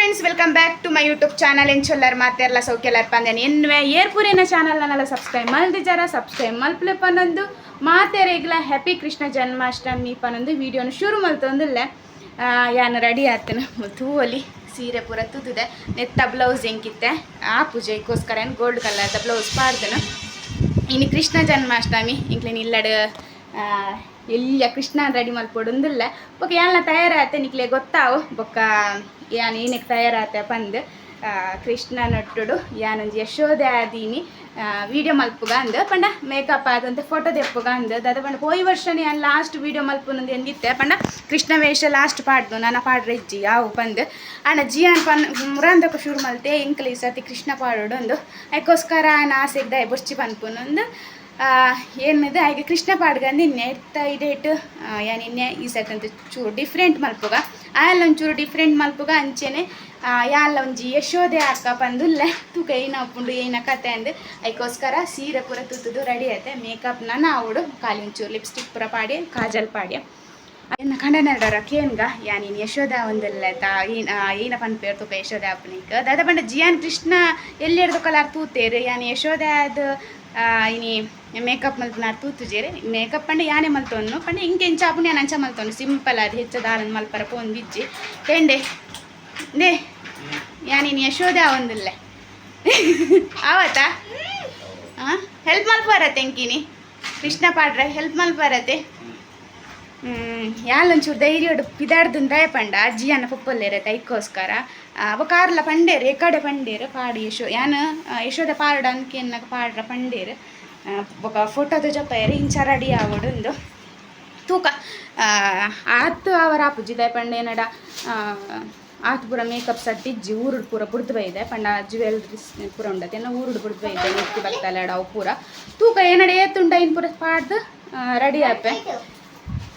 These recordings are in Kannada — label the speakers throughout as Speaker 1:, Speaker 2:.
Speaker 1: Friends welcome back to my YouTube channel ಎಂಚೊಲ್ಲರ್ ಮಾತೆಲ್ಲ ಸೌಖ್ಯಲ್ಲರ್ ಪಂದೇನೆ ಎನ್ವೆ ಏರ್ಪುರಿನ ಚಾನಲ್ನೆಲ್ಲ ಸಬ್ಸ್ಕ್ರೈಬ್ ಮಲ್ದಿಜಾರ ಸಬ್ಸ್ಕ್ರೈಬ್ ಮಲ್ಪ್ಲೆ ಪನ್ನೊಂದು. ಮಾತೆರೆಗ್ಲ ಹ್ಯಾಪಿ ಕೃಷ್ಣ ಜನ್ಮಾಷ್ಟಮಿ ಪನ್ನೊಂದು ವಿಡಿಯೋನ ಶುರು ಮಲ್ತೊಂದಿಲ್ಲ ಯಾನು ರೆಡಿ ಆತನ ತೂವಲಿ ಸೀರೆ ಪೂರ ತುದಿದೆ ನೆತ್ತ ಬ್ಲೌಸ್ ಹೆಂಗಿತ್ತೆ? ಆ ಪೂಜೆಗೋಸ್ಕರ ಏನು ಗೋಲ್ಡ್ ಕಲರ್ದ ಬ್ಲೌಸ್ ಪಾಡ್ದನು. ಇನ್ನು ಕೃಷ್ಣ ಜನ್ಮಾಷ್ಟಮಿ ಇಂಕ್ಲೇನು ಇಲ್ಲಡ ಎಲ್ಲ ಕೃಷ್ಣ ರೆಡಿ ಮಲ್ಪೊಡೊಂದಿಲ್ಲ ಬೊಕ್ಕ ಏನ ತಯಾರಾತೆ ನಿಕ್ಲೆ ಗೊತ್ತಾವು? ಬೊಕ್ಕ ಯಾನ್ ಏನಕ್ಕೆ ತಯಾರಾತೆ ಪಂದ್ ಕೃಷ್ಣ ನಟ್ಟುಡು ಯಾನೊಂಜಿ ಯಶೋದೆ ಆದೀನಿ ವಿಡಿಯೋ ಮಲ್ಪುಗ ಅಂದ್ ಪಂಡ ಮೇಕಪ್ ಆದಂತೆ ಫೋಟೋ ತೆಪ್ಪುಗ ಅಂದ್ ದಾದ ಪಂಡ, ಹೋಯ್ ವರ್ಷನೇ ಯಾನ್ ಲಾಸ್ಟ್ ವಿಡಿಯೋ ಮಲ್ಪುನೊಂದು ಎಂದಿತ್ತೆ? ಪಂಡ, ಕೃಷ್ಣ ವೇಷ ಲಾಸ್ಟ್ ಪಾಡ್ದು ನನ್ನ ಪಾಡ್ರೆ ಇಜ್ಜಿ, ಯಾವು ಪಂದ್. ಅಣ್ಣ, ಜಿಯಾನ್ ಪನ್ ಮುರಾಂದಕ್ಕ ಶುರು ಮಲ್ತೆ ಇಂಕ್ಲೀಸ್ ಅತಿ ಕೃಷ್ಣ ಪಾಡೋಡು ಒಂದು. ಅದಕ್ಕೋಸ್ಕರ ನಾನು ಆಸೆಗ್ದ ಬೊರ್ಚಿ ಪನ್ಪುನೊಂದು ಏನಿದೆ? ಹಾಗೆ ಕೃಷ್ಣ ಪಾಡ್ಗಂದು ಇರ್ತ ಇಡೇಟ್ ಯಾನ್ ಇನ್ನೆ ಈ ಸೆಟ್ ಚೂರು ಡಿಫ್ರೆಂಟ್ ಮಲ್ಪುಗ. ಆಯಲ್ಲ ಒಂಚೂರು ಡಿಫ್ರೆಂಟ್ ಮಲ್ಪುಗ, ಅಂಚೆನೆ ಯಾಲ್ಲ ಒಂಜಿ ಯಶೋದೆ ಅಕ್ಕ ಬಂದು ತೂಕ ಕೈ ಉಪ್ಪುಂಡು ಏನ ಕತೆ ಅಂದು. ಅದಕ್ಕೋಸ್ಕರ ಸೀರೆ ಪೂರ ತುತ್ತದು ರೆಡಿ ಆಯ್ತೆ ಮೇಕಪ್ನ ನಾವುಡು ಖಾಲಿ ಒಂಚೂರು ಲಿಪ್ಸ್ಟಿಕ್ ಪೂರ ಪಾಡಿ ಕಾಜಲ್ ಪಾಡಿ ಏನು ಕಂಡನಡರ ಕೇನ್ಗ ಯಾನಿನ್ ಯಶೋದ ಒಂದಲ್ಲ, ತಾ, ಏನ ಏನ ಪನ್ಪೇರ್ ತುಪ್ಪ ಯಶೋದ ಅಪ್ಪನಿಕ್ ದಾದ ಪಂಡ ಜಿಯಾನ್ ಕೃಷ್ಣ ಎಲ್ಲಿ ಹಿಡ್ದು ಕಲಾರ್ ತೂತೇರು? ಯಾನ್ ಯಶೋದ ಅದು ಇನಿ ಮೇಕಪ್ ಮಲ್ತನಾ ತೂತುಜೇರು ಮೇಕಪ್ ಪಂಡ ಯಾನೆ ಮಲ್ತೊಂದು ಪಂಡ ಹಿಂಗೆ ಇಂಚ ಯಾನ್ ಅಂಚ ಮಲ್ತೋನು ಸಿಂಪಲ್ ಅದು ಹೆಚ್ ದಾರನ್ ಮಲ್ಪರ ಪೋನ್ ಬಿಜ್ಜಿ ತೆಂಡೆ ದೇ ಯಾನಿನ್ ಯಶೋದ ಒಂದಿಲ್ಲ ಆವತ್ತಾ ಹಾ ಹೆಲ್ಪ್ ಮಲ್ಪರತೆ ಎಂಕಿನಿ ಕೃಷ್ಣ ಪಾಡ್ರೆ ಹೆಲ್ಪ್ ಮಲ್ಪರತ್ತೆ ಯಾಲೊಂಚೂರು ಧೈರ್ಯ ದಯ ಪಂಡ ಅಜ್ಜಿ ಅನ್ನ ಪಪ್ಪಲ್ಲೇರತ್ತೆ ಐಕ್ಕೋಸ್ಕರ ಅವ ಕಾರ್ಲ ಪಂಡೇರು ಎಕಡೆ ಪಂಡೇರು ಪಾಡಿ ಯಶೋ ಯಾನ ಯಶೋದ ಪಾಡ ಅಂದ್ಕೆ ಪಾಡ್ರ ಪಂಡೇರು ಬೊಕ ಫೋಟೋದ చెప్పారు ಇಂಚ ರೆಡಿ ಆವೊಡು ತೂಕ. ಆತು ಅವರ ಆಪುಜಿದೆ ಪಂಡೇನಡ ಆತು ಪೂರ ಮೇಕಪ್ ಸಟ್ಟಿಜ್ಜಿ ಊರುಡು ಪೂರ ಬುಡ್ದು ಬೈದೆ ಪಂಡ ಜ್ಯುವೆಲ್ರೀಸ್ ಪೂರ ಉಂಡತೆ. ಎನ್ನ ಊರುಡು ಬುಡ್ದು ಬೈದೆ ನೆತ್ತಿ ಬತ್ತಲಡ ಅವು ಪೂರ. ತೂಕ ಏನಡ ಏತುಂಡ ಇನ್ ಪೂರ ಪಾಡ್ದು? ರೆಡಿ ಆಪೆ.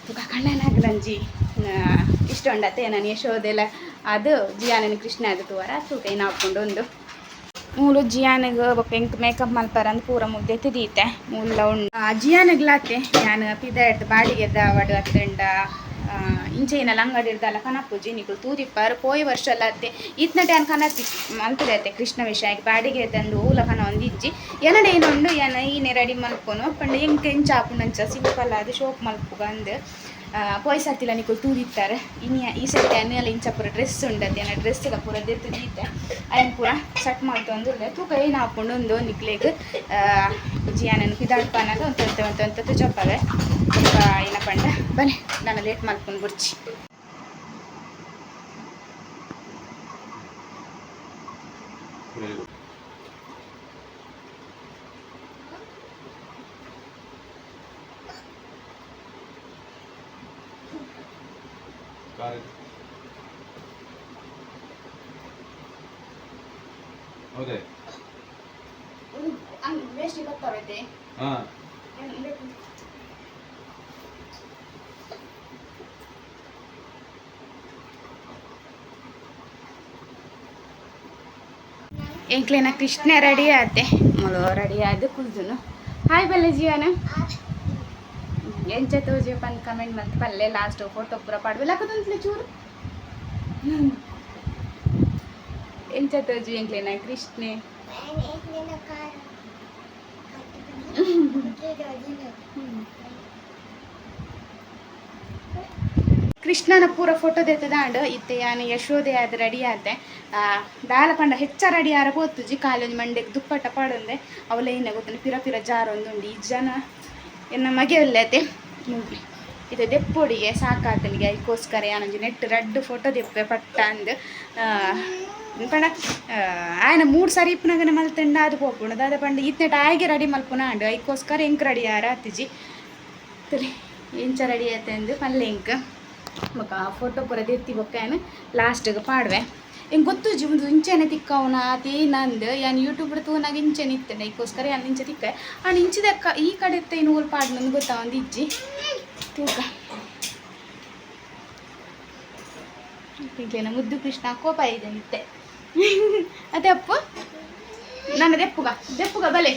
Speaker 1: ತುಕ ಕಣ್ಣನಾಗ್ಲಂಜಿ ಇಷ್ಟ ಉಂಡತ್ತೆ ನಾನು ಯಶೋದೆಲ್ಲ ಅದು ಜಿಯಾನನ ಕೃಷ್ಣ ಅದು ತೂವರ. ತೂಕ ಏನು ಹಾಕ್ಕೊಂಡು ಒಂದು ಮೂಲು ಜಿಯಾನಗ್ ಬೊಕ ಎಂಕ್ ಮೇಕಪ್ ಮಲ್ಪರ ಅಂದ್ ಪೂರ ಮುದ್ದೆ ತಿದೀತೆ. ಮೂಲ ಉಂಡು ಜಿಯಾನಿಗ್ಲಾತೆ ನಾನು ಪಿದ ಇಡ್ದು ಬಾಡಿಗೆ ದಾವಡು ಅತ್ತಂಡ ಇಂಚೆ ಏನಲ್ಲ ಅಂಗಡಿ ಇರ್ದಲ್ಲ ಕನಪೂಜಿ ನಿಗಳು ತೂದಿಪ್ಪಾರು, ಪೋಯ್ ವರ್ಷ ಎಲ್ಲ ಅತ್ತೆ. ಇತ್ನ ಟ್ಯಾನ್ ಕನ ಮಲ್ತದೈತೆ ಕೃಷ್ಣ ವಿಷಯ ಬಾಡಿಗೆ ತಂದು ಊಲ ಕನ ಒಂದು ಇಜ್ಜಿ ಏನಡೆ ಏನೊಂದು ಏನ ಈನೆ ರೆಡಿ ಮಲ್ಕೊನು ಪಂಡ ಎಂಕ್ ಅಂಚ ಸಿಂಪಲ್ ಅದು ಮಲ್ಪು ಮಲ್ಪುಗ ಪೋಯ್ ಸರ್ತಿಲ ನಿಕುಲು ತೂದಿತ್ತಾರೆ ಇನ್ನು ಈ ಸರ್ತಿ ಅನ್ನೆಲ್ಲ ಇಂಚ ಪೂರ ಡ್ರೆಸ್ ಉಂಡತ್ತೆ ಏನ ಡ್ರೆಸ್ ಎಲ್ಲ ಪೂರ ದೆತ್ತು ದೀತೆ ಅಯ್ಯನ್ ಪೂರ ಸಟ್ ಮಾಡ್ತೊಂದು ತೂಕ ಏನು ಹಾಕೊಂಡು ಒಂದು ನಿಕ್ಲೆಗ್ ಜಿಯಾನನ್ನು ಪಿದಾಡ್ಪಾನಾಗ ಒಂದು ತೊಂತ ಒಂದು ಅಂತ ತುಜಪ್ಪವೆ ಏನ ಪಂಡ ಬನ್ನಿ, ನಾನು ಲೇಟ್ ಮಾಡ್ಕೊಂಡು ಬುರ್ಚಿ.
Speaker 2: Very
Speaker 1: ವೇಸ್ಟ್ ಗೊತ್ತಾಗೈತೆ
Speaker 2: ಹಾ.
Speaker 1: ಎಂಕ್ಲೇನ ಕೃಷ್ಣ ರೆಡಿ ಆತೆ. ಮೊಲ ರೆಡಿ ಆದ ಕುಲ್ದುನು ಹಾಯ್ ಬಲ್ಲೆ ಜೀವನ. ಎಂಚ ತೋಜಿಯಪ್ಪ ಪನ್ ಕಮೆಂಟ್ ಮತ್ತೆ ಪಲ್ಲೆ ಲಾಸ್ಟ್ ಫೋಟೋ ಪೂರ ಪಾಡ್ಬೇಕಂತಲೇ ಚೂರು? ಎಂಚ ತೋಜಿ ಎಂಕ್ಲೇನ ಕೃಷ್ಣೆ ಕೃಷ್ಣನ ಪೂರ ಫೋಟೋ ತೆತ್ತದಾಂಡು ಇತ್ತೆ ಯಾನು ಯಶೋದೆ ಅದು ರೆಡಿ ಆದೆ ದಾಲ ಪಂಡ ಹೆಚ್ಚ ರೆಡಿ ಆರ ಪೋತುಜಿ ಕಾಲೇಜ್ ಮಂಡೆಗೆ ದುಪ್ಪಟ್ಟ ಪಾಡೊಂದೆ. ಅವಲೇ ಏನ ಗೊತ್ತಾನೆ ಪಿರ ಪಿರ ಜಾರ ಒಂದುಂಡು. ಈ ಜನ ಎನ್ನ ಮಗೆ ಒಲ್ಲೆತೆ ನೋಡಿ ಇದು ದೆಪ್ಪೊಡಿಗೆ, ಸಾಕಾತಲಿಗೆ, ಅದಕ್ಕೋಸ್ಕರ ಯಾನೊಂದು ನೆಟ್ಟು ರೆಡ್ ಫೋಟೋ ದೆಪ್ಪೆ, ಪಟ್ಟ ಅಂದು ಪಂಡ ಆಯ್ನ ಮೂರು ಸಾರಿ ಇಪ್ಪನಾಗನ ಮಲ್ತಂಡ ಅದು ಪೋಪುಂಡು ದಾದ ಪಂಡ ಇತ್ನೆಟ್ ಆಯ್ಗೆ ರೆಡಿ ಮಲ್ಪುನ ಅಂಡು. ಅದಕ್ಕೋಸ್ಕರ ಹೆಂಗೆ ರೆಡಿ ಆರ ಅತ್ತಿಜಿ ತರಿ ಎಂಚ ರೆಡಿ ಆಯ್ತು ಅಂದು ಪಲ್ಲೆ ಬಕ್ಕ ಆ ಫೋಟೋ ಪೂರ ದೆತ್ತಿ ಬೊಕ್ಕ ಏನು ಲಾಸ್ಟ್ಗೆ ಪಾಡ್ವೆ. ಹೆಂಗೆ ಗೊತ್ತು ಜಿ, ಒಂದು ಇಂಚೆನೆ ತಿಕ್ಕವನ ಅತಿ ನಂದು ಯೂಟ್ಯೂಬ್ ತೂನಾಗ ಇಂಚೆನೆ ಇತ್ತೆ ಅದಕ್ಕೋಸ್ಕರ ಯಾನು ಇಂಚೆ ತಿಕ್ಕ ಆ ಇಂಚಿದ ಈ ಕಡೆ ಇತ್ತ ಇನ್ನು ಪಾಡ್ ನಂದು ಗೊತ್ತಾ ಒಂದು ಇಜ್ಜಿ? ತೂಕ. ಇಲ್ಲೇನ ಮುದ್ದು ಕೃಷ್ಣ ಕೋಪ ಇದೆ ನಿತ್ತೆ ಅದೇ ಅಪ್ಪು? ನನ್ನ ದೆಪ್ಪುಗ ದೆಪ್ಪುಗ ಬಲೆ.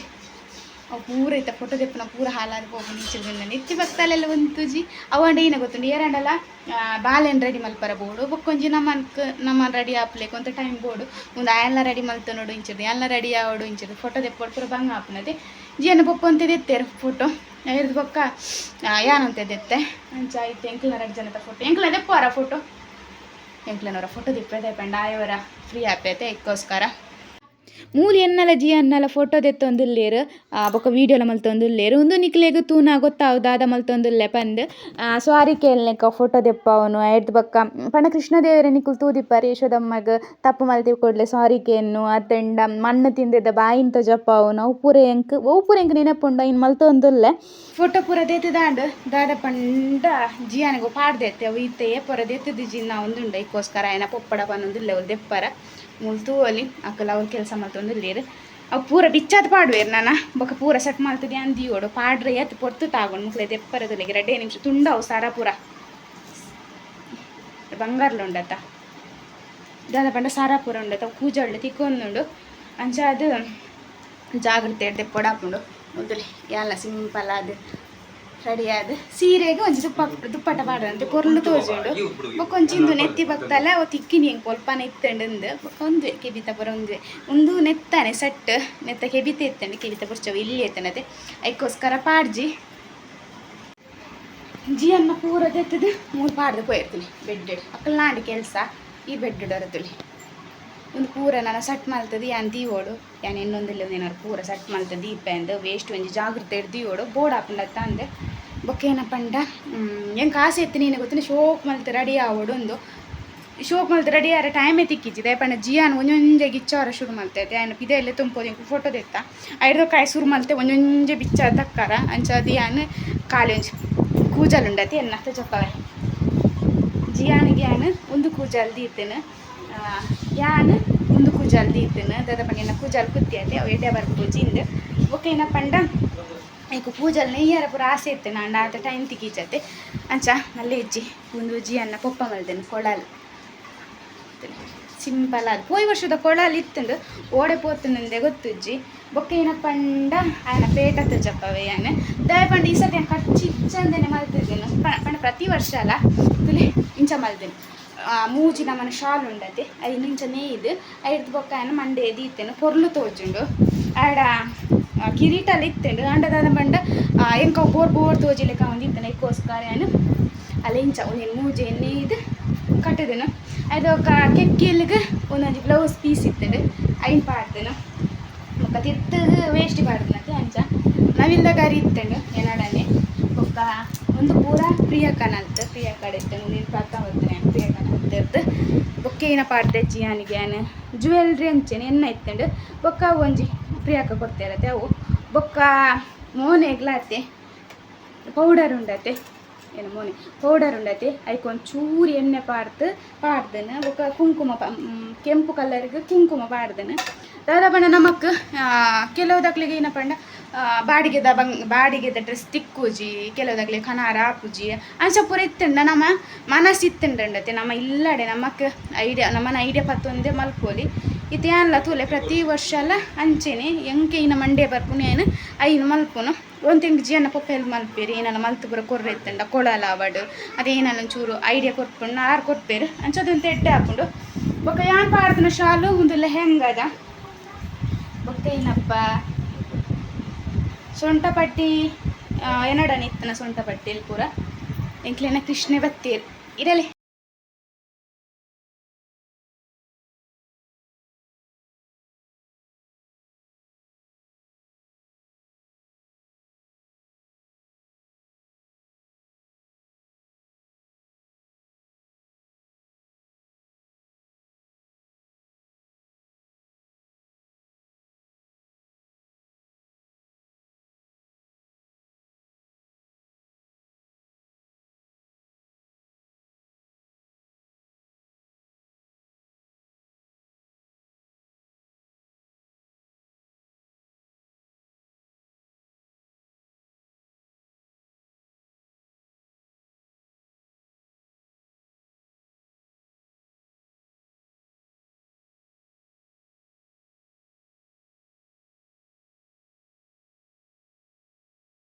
Speaker 1: ಅವು ಪೂರ ಇತ್ತ ಫೋಟೋ ದೆಪ್ಪನ ಪೂರ ಹಾಲಾದ ಹೋಗಿ ನಿಂಚಿರ್ದಿಂದ ನೆತ್ತಿ ಬಕ್ತಾಲೆಲ್ಲ ಒಂದು ತುಜಿ. ಅವಂಡ ಏನ ಗೊತ್ತುಂಡು ಏರಂಡಲ್ಲ ಬಾಲೆನ್ ರೆಡಿ ಮಲ್ಪರ ಬೋಡು ಬೊಕ್ಕೊಂಜಿ ನಮ್ಮನ್ಕ್ ನಮ್ಮ ರೆಡಿ ಆಪ್ಲೆ ಕೊಂತ ಟೈಮ್ ಬೋಡು ಒಂದು ಆಯೆಲ್ಲ ರೆಡಿ ಮಲ್ತ ನೋಡು, ಇಂಚಿರ್ದು. ಎಲ್ಲ ರೆಡಿ ಆವಡು ಇಂಚಿರ್ದು. ಫೋಟೋ ದೆಪ್ಪೋಡು ಪೂರ ಬಂಗ ಆಪನದೆ ಜಿಯನ್ನ ಪಪ್ಪು ಅಂತ ಎತ್ತೇರು ಫೋಟೋ ಹಿಡ್ದು ಬೊಕ್ಕ ಯಾನಂತ ಎತ್ತೆ ಅಂಚ ಎಂಕ್ಲ ನರ ಜನದ ಫೋಟೋ ಎಂಕ್ಲ ಪೋರ ಫೋಟೋ ಎಂಕ್ಲನವರ ಫೋಟೋ ದಿಪ್ಪದೆ ಪೆಂಡ ಆಯವರ ಫ್ರೀ ಆಪೈತೆ ಇಕ್ಕೋಸ್ಕರ. ಮೂಲಿ ಎನ್ನಲ ಜಿ ಅನ್ನಲ ಫೋಟೋ ದೆತ್ತೊಂದುಲ್ಲೇರು ಬೊಕ ವೀಡಿಯೋಲ ಉಂದು ನಿಕ್ಲೆಗ್ ತೂನ ಗೊತ್ತಾವು ದಾದ ಮಲ್ತೊಂದುಲ್ಲೆ ಪಂದ್. ಸ್ವಾರಿ ಕೇಳ್ನೆಕ ಫೋಟೋ ದೆಪ್ಪವನು ಐಡ್ದು ಬೊಕ್ಕ. ಪಂಡ ಕೃಷ್ಣದೇವರ ನಿಕುಲ್ ತೂದಿಪ್ಪರ್ ತಪ್ಪು ಮಲ್ತಿ ಕೊಡ್ಲೆ ಸಾರಿ ಕೇನ್ನು ಅತ್ತಂಡ ಮಣ್ಣು ತಿಂದಿದ್ದ ಬಾಯಿಂತ ಜಪ್ಪವನು ಅವು ಪೂರ ಎಂಕ್, ಅವು ಪೂರ ಎಂಕ್ ನೆನಪುಂಡ ಇನ್ನು ಮಲ್ತೊಂದುಲ್ಲೆ ಫೋಟೋ ಪೂರ ದೆತ್ತದಾಂಡ್ ದಾದ ಪಂಡ, ಜಿಯಾನಗು ಪಾಡ್ದೆತ್ತೆ. ಅವು ಇತ್ತೆಯೇ ಪೂರ ದೆತ್ತದ ಜಿನ್ನ ಒಂದುಂಡ. ಇಕ್ಕೋಸ್ಕರ ಏನ ಪೊಪ್ಪಡ ಪನ್ನೊಂದುಲ್ಲೆ ಅವ್ರು ದೆಪ್ಪರ. ಮುಲ್ತು ಅಲ್ಲಿ ಅಕ್ಕಲ ಅವ್ರು ಕೆಲಸ ಮಲ್ತೊಂದು ಲೇರು ಅವು ಪೂರ ಬಿಚ್ಚಾದ ಪಾಡುವೇರು ನಾನು. ಬೊಕ್ಕ ಪೂರ ಸೆಟ್ ಮಾಡ್ತದೆ ಅಂದಿಯೋಡು ಪಾಡ್ರೆ ಎತ್ತು ಪೊರ್ತು ತಾಗೊಂಡು ಮುಕ್ಲೆ ಎಪ್ಪರದಲ್ಲಿ ರೆಡ್ಡೆ ನಿಮಿಷ ತುಂಡ ಅವು ಸಾರ ಪೂರ. ಬಂಗಾರ್ಲು ಉಂಡತ್ತ. ದಾದ ಪಂಡ ಸಾರ ಪೂರ ಉಂಡತ್ತ. ಅವು ಕೂಜಳ್ಳು ತಿಕ್ಕೊಂದುಂಡು ಅಂಚ ಅದು ಜಾಗ್ರತೆ ಪೊಡಾಕೊಂಡು ಮುದ್ರಿ ಎಲ್ಲ ಸಿಂಪಲ್ ಅದು ರೆಡಿ ಆದ ಸೀರೆಗೆ ಒಂಜಿ ದುಪ್ಪ ದುಪ್ಪಟ ಪಾಡಂತೆ ಕೊರ್ಲು ತೋಜುಂಡು ಒಂಚಿಂದು ನೆತ್ತಿ ಬತ್ತಲ ಅವ ತಿಕ್ಕಿನಿ ಹೆಂಗೆ ಕೊಲ್ಪನ ಇತ್ತಂಡು ಬೊಕ ಒಂದುವೆ, ಕೆಬಿತ ಪುರ ಒಂದುವೆ. ಒಂದು ನೆತ್ತಾನೆ ಸೆಟ್ ನೆತ್ತ ಕೆಬಿತ ಎತ್ತಂಡು, ಕೆಬಿತ ಪುರ್ಚವು ಇಲ್ಲಿ ಎತ್ತನತೆ ಅದಕ್ಕೋಸ್ಕರ ಪಾಡ್ಜಿ. ಜಿಯನ್ನ ಪೂರ ತೆತ್ತದು ಮೂರು ಪಾಡ್ದು ಪೋಯಿರ್ತೀನಿ ಬೆಡ್ ಅಕ್ಕಲ್ ನಾಡಿ ಕೆಲಸ, ಈ ಬೆಡ್ ಡೊರತುಲಿ ಒಂದು ಪೂರ ನಾನು ಸಟ್ ಮಲ್ತದಿ, ಯಾನ್ ದೀವೋಡು. ಯಾನ್ ಇನ್ನೊಂದಿಲ್ಲ ಏನಾರು ಪೂರ ಸಟ್ ಮಲ್ತ ದೀಪ ವೇಸ್ಟ್ ಒಂಜಿ ಜಾಗ್ರತೆ ಇಡ್ದೀವೋಡು ದೀವೋಡು. ಬೋರ್ಡ್ ಹಾಕೊಂಡತ್ತ ಅಂದೆ, ಬೊಕ್ಕ ಪಂಡ ಹೆಂಗೆ ಕಾಸು ಎತ್ತಿ ನೀನು ಗೊತ್ತಿನ ಶೋಕ್ ಮಲ್ತ ರೆಡಿ ಆವೋಡು ಒಂದು ಶೋಕ್ ಮಲ್ತ ರೆಡಿ ಆರ ಟೈಮೇ ತಿಕ್ಕಿಚ್ಚಿದೆ ಪಂಡ ಜಿಯಾನ್ ಒಂಜೊಂಜೆ ಗಿಚ್ಚವರ ಶುರು ಮಲ್ತೈತೆ ಆಯ್ನ ಪಿದೆಲ್ಲ ತುಂಬೋದು ಹೆಂಗೆ ಫೋಟೋ ದೆತ್ತ. ಐದು ಕಾಯಿ ಸುರು ಮಲ್ತೆ, ಒಂಜೊಂಜೆ ಬಿಚ್ಚ ತಕ್ಕಾರ. ಅಂಚ ದಿಯಾನ್ ಕಾಲಿ ಒಂಜಿ ಕೂಜಲ್ ಉಂಡತಿ, ಎನ್ನತ್ತ ಚಪ್ಪಲ ಜಿಯಾನಿಗೆ ಯಾನ್, ಒಂದು ಕೂಜಲ್ ದೀತೇನೆ. ಯಾನ್? ಉಂದು ಕುಜಲ್ ದೀತೇನೆ, ದಾದ ಪಂಡಿನ ಕುಜಲ್ ಕುತ್ತಿಯತೆ ಅವು ಎಡ್ಡೆ ಬರ್ಪೂಜಿಂದು ಓಕೆ ಏನ ಪಂಡ? ಈಗ ಪೂಜಲ್ ನೆಯ್ಯರ ಪೂರ ಆಸೆ ಇತ್ತೆ ನಾಂಡ ಆತ ಟೈಮ್ ತಿಗೀಚತೆ ಅಂಚ ಅಲ್ಲೇ ಇಜ್ಜಿ ಒಂದು ಜಿಯನ್ನ ಪೊಪ್ಪ ಮಲ್ದೇನು ಕೊಳಲ್. ಸಿಂಪಲ್ ಅದು ಹೋಯ್ ವರ್ಷದ ಕೊಳಲ್ ಇತ್ತಂದು, ಓಡೆ ಪೋತನಂದೆ ಗೊತ್ತುಜ್ಜಿ ಬೊಕ್ಕ ಏನ ಪಂಡ? ಆಯನ ಪೇಟ ತುಜಪ್ಪವೆ ಯಾನೆ. ದಯ ಪಂಡ ಈ ಸತಿ ಕಚ್ಚಿ ಚಂದನೆ ಮಲ್ತಿದ್ದೇನೆ. ಪಂಡ ಪ್ರತಿ ವರ್ಷ ಅಲ್ಲ. ಇಂಚ ಮಲ್ದೇನೆ. ಮೂಜಿ ಮನ ಶಾಲ್ ಉಂಡತೆ. ಐದು ಇಂಚ ನೇಯ್ದು ಐದು ಬೊಕ್ಕ ಆಯನ ಮಂಡೆ ದೀತೇನೆ ಪೊರ್ಲು ತೋಜುಂಡು ಆಡ ಆ, ಕಿರೀಟಲ್ಲಿ ಇತ್ತಂಡು. ಅಂಡದಾದ ಬಂಡ ಎಂಕ ಬೋರ್ ಬೋರ್ ತೋಜಿಲೆಕ್ಕ ಒಂದು ಇತ್ತನೆ ಇಕ್ಕೋಸ್ಕರ ಏನು. ಅಲ್ಲಿ ಇಂಚ ಒಂದೇನು ಮೂಜೆ ನೇಯ್ದು ಕಟ್ಟಿದೆನು. ಅದು ಕೆಕ್ಕಿಲ್ಗೆ ಒಂದೊಂದು ಬ್ಲೌಸ್ ಪೀಸ್ ಇತ್ತಂಡು. ಐನ್ ಪಾಡ್ದೆನು ಮುಖ ತಿತ್ತು ವೇಸ್ಟ್ ಪಾಡ್ದನತ್ತೆ ಅಂಚ. ನಾವಿಲ್ಲ ಗಾರಿ ಇತ್ತಂಡು ಏನಾಡನೆ ಬೊಕ್ಕ ಒಂದು ಪೂರ ಪ್ರಿಯಕನಂತ್ ಪ್ರಿಯಕಡೆ ಇತ್ತಂಡು ನೀನು ಪಕ್ಕ ಬರ್ತಾನೆ ಪ್ರಿಯಕ್ಕನಂತ ಬೊಕ್ಕ ಏನ ಪಾಡ್ದೆ ಜಿಯಾನಿಗೆ ಏನು? ಜ್ಯುವೆಲ್ರಿ ಅಂಚೆನೆ ಎನ್ನ ಇತ್ತಂಡು ಬೊಕ್ಕ ಒಂಜಿ ಪ್ರಿಯಕ್ಕ ಕೊಡ್ತಿರತ್ತೆ ಅವು ಬೊಕ್ಕ ಮೋನೆಗ್ಲಾತೆ ಪೌಡರ್ ಉಂಡತೆ ಏನು ಮೋನೆ ಪೌಡರ್ ಉಂಡತೆ ಐಕೊಂದು ಚೂರು ಎಣ್ಣೆ ಪಾಡ್ದು ಪಾಡ್ದನ ಬೊಕ್ಕ ಕುಂಕುಮ ಕೆಂಪು ಕಲರ್ಗೆ ಕುಂಕುಮ ಪಾಡ್ದನ. ದಾದ ಪಂಡ ನಮಕ್ ಕೆಲವು ದಕ್ಲಿಗೆ ಆ, ಬಾಡಿಗೆದ ಬಂಗ್, ಬಾಡಿಗೆದ ಡ್ರೆಸ್ ತಿಕ್ಕುಜಿ, ಕೆಲವದಾಗಲಿ ಖನಾರ ಆಪುಜಿ ಅಂಚ ಪೂರ ಇತ್ತಂಡ ನಮ್ಮ ಮನಸ್ಸು ಇತ್ತಂಡತೆ ನಮ್ಮ ಇಲ್ಲಡೆ ನಮಕ್ ಐಡಿಯಾ ನಮ್ಮನ ಐಡಿಯಾ ಪತ್ತೊಂದೇ ಮಲ್ಕೋಲಿ. ಇತ್ತೆ ಅಲ್ಲ ತೂಲೆ ಪ್ರತಿ ವರ್ಷ ಅಲ್ಲ ಅಂಚೆನೆ ಎಂಕೆ ಇನ್ನ ಮಂಡೆ ಬರ್ಪುನು ಏನು ಐನು ಮಲ್ಪುನು. ಒಂದು ತಿಂಗ್ ಜಿಯನ್ನ ಪಪ್ಪ ಹೆಲ್ಪ್ ಮಲ್ಪೇರಿ. ಏನಲ್ಲ ಮಲ್ತು ಬರೋ ಕೊರ್ರೆ ಇತ್ತಂಡ, ಕೊಳಲ ಅವಡು. ಅದೇನಲ್ಲ ಒಂಚೂರು ಐಡಿಯಾ ಕೊಟ್ಕೊಂಡು ಆರು ಕೊಟ್ಪೇರು. ಅಂಚದೊಂದು ತೆಡ್ಡೆ ಹಾಕೊಂಡು. ಬೊಕ್ಕ ಯಾನ್ ಪಾಡ್ದನ ಶಾಲು ಒಂದು ಲೆಹೆಂಗದ ಬೊಕ್ಕ ಏನಪ್ಪ? ಸೊಂಟ ಪಟ್ಟಿ ನಿತ್ತನ ಸೊಂಟಪಟ್ಟಿಲ್ ಸೊಂಟ ಪಟ್ಟಿಲ್ ಪೂರ. ಎಂಕ್ಲೆನ ಕೃಷ್ಣ ಬತ್ತೀರು ಇರಲಿ.